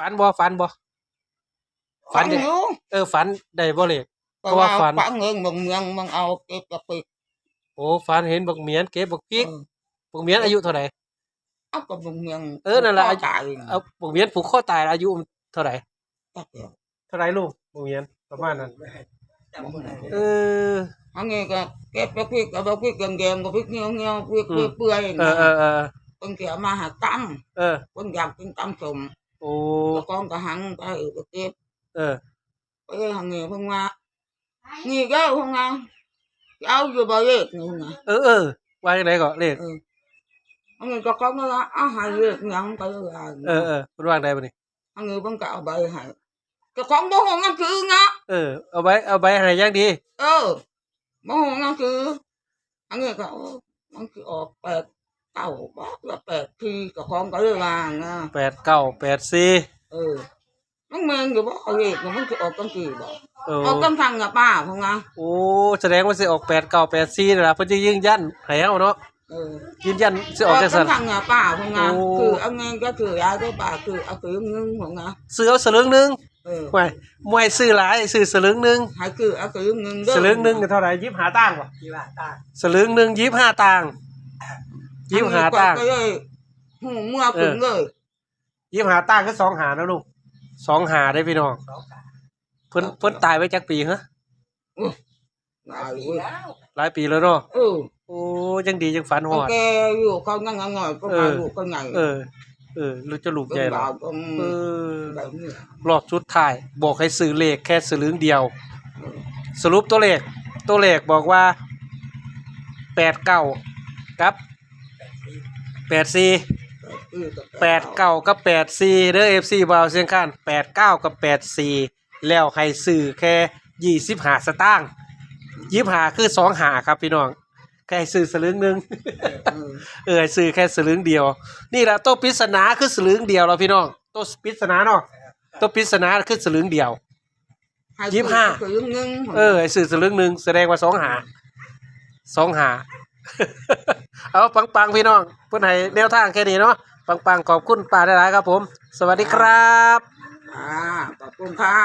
ฝันบ่ฝันบ่ฝัฝันนดิอยู่เออฝันได้บ่เลข เพเพราะราะว่าว่าฝัน ฝันเงินบางเมืองบางเอาเก็บกระปิกโอ้ฝันเห็นบักเหมียนเก็บบักพริกเออบักเหมียนอายุเท่าไหร่เอากับบางเมืองเออนั่นแหละพ่ตายเอาบักเหมียนผูกคอตายอายุเท่าไหร่ตักเดียวเท่าไหร่ลูกบักเหมียนประมาณนั้นเอออันนี้ก็เก็บกระปิกกับกระปิกแกงๆกระปิกเงี้ยวเงี้ยวๆเปื่อยอืมๆเปื่อยเออเออเออคนเกี่ยวมาหาตั้มเออคนอยากกินตั้มสม โอ้แล้วก็กระหังไปก็เก็บเออไปทางนี้เพิ่งมานี่ก็เพิ่งมาเอาอยู่บ่เลขนี่นะเออเออว่าจังไดก็เลขเอออันนี้ก็ก็มาว่าอาหารเลขหยังไปเลยเออเออเพิ่นว่าจังไดบัดนี้อันนี้เพิ่งก็เอาไปให้ก็ของบ่ฮู้นั่นคือนะเออเอาไว้เอาไว้ให้อย่างดี เออบ่ฮู้นั่นคืออันนี้ก็เออมันคือออกแปด เก้าบ่แล้วแปดทีก็ของก็เลยว่านะแปดเก้าแปดสี่เออมันแม่นอยู่บ่เอาเลขมันคือออกกันกี่บ่เออออกกันทางกับป้าเพิ่นนะโอ้แสดงว่าสิออกแปดเก้าแปดสี่นั่นล่ะเพิ่นจะยืนยันให้เฮาเนาะเออยืนยันสิออออกกจังซั่กันนทางกับป้าเพิ่นนะโอ้คือเอาเงินก็คือยายก็ป้าคือเอาคือเงินเพิ่นนะซื้อเอาสลึงหนึงเออไม่มวยซื้อหลายซื้อสลึงหนึงให้คือเอาคือเงินเด้อสลึงหนึงก็เท่าไหร่25ตังค์บ่ที่ว่าตาสลึงหนึง25ตังค์ 25ตังค์ก็เลยหูเมื่อขึ้นเลย25ตังค์ก็สองหานะลูกสองหาได้พี่น้องสองกาเพิ่นเพิ่นตายไปจักปีฮะหลายปีเว้ยแล้วหลายปีแล้วเนาะเออโอ้ยังดียังฝันฮเขาอดแกอยู่เขานั่งงอยก็เอมาอลูกก็ไงเออ เออรู้จะลูกใหญ่เป็นแล้บ่าววก็เออแบบนี้รอบสุดท้าย บอกให้ซื้อเลขแค่สลึงเดียว สรุปตัวเลข ตัวเลขบอกว่าแปดเก้ากับ แปดสี่แปดเก้ากับแปดสี่เด้อเอฟซีบาวเซียงคานแปดเก้ากับแปดสี่แล้วให้ซื้อแค่ยี่สิบหาสตางค์ยี่หาคือสองหาครับพี่น้องแค่ให้ซื้อสลึงหนึ่งเออเออซื้อแค่สลึงเดียว นี่แหละตัวปริศนาคือสลึงเดียวเราพี่น้องตัวปริศนาเนาะตัวปริศนาคือสลึงเดียวให้ยี่สิบห้าคือเงินเออไอ้สื่อสลึงหนึ่งแสดงว่าสองหาสองหา เอาปังปังๆพี่น้องเพื่อนให้แนวทางแค่นี้เนาะปังปังๆขอบคุณป้าหลายๆครับผม สวัสดีครับ อ่าขอบคุณค่ะ